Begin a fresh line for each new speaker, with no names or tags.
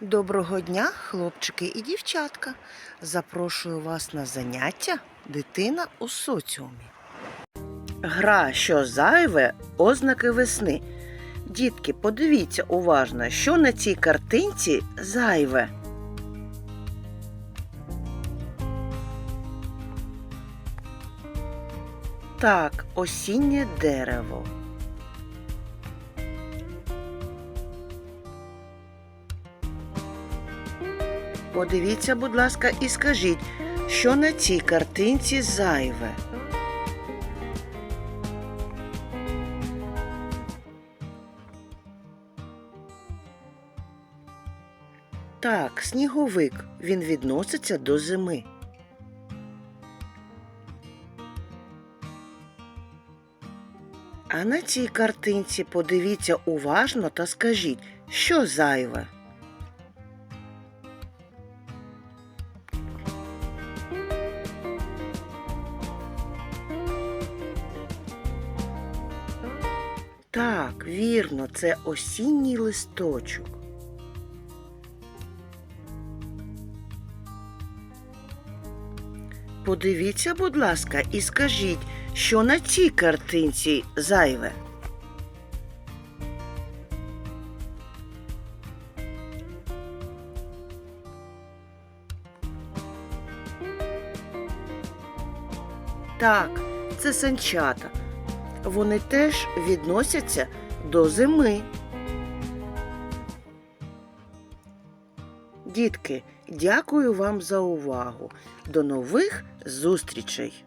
Доброго дня, хлопчики і дівчатка. Запрошую вас на заняття Дитина у соціумі. Гра, що зайве, ознаки весни. Дітки, подивіться уважно, що на цій картинці зайве. Так, осіннє дерево. Подивіться, будь ласка, і скажіть, що на цій картинці зайве. Так, сніговик. Він відноситься до зими. А на цій картинці подивіться уважно та скажіть, що зайве. Так, вірно, це осінній листочок. Подивіться, будь ласка, і скажіть, що на цій картинці зайве. Так, це санчата. Вони теж відносяться до зими. Дітки, дякую вам за увагу. До нових зустрічей!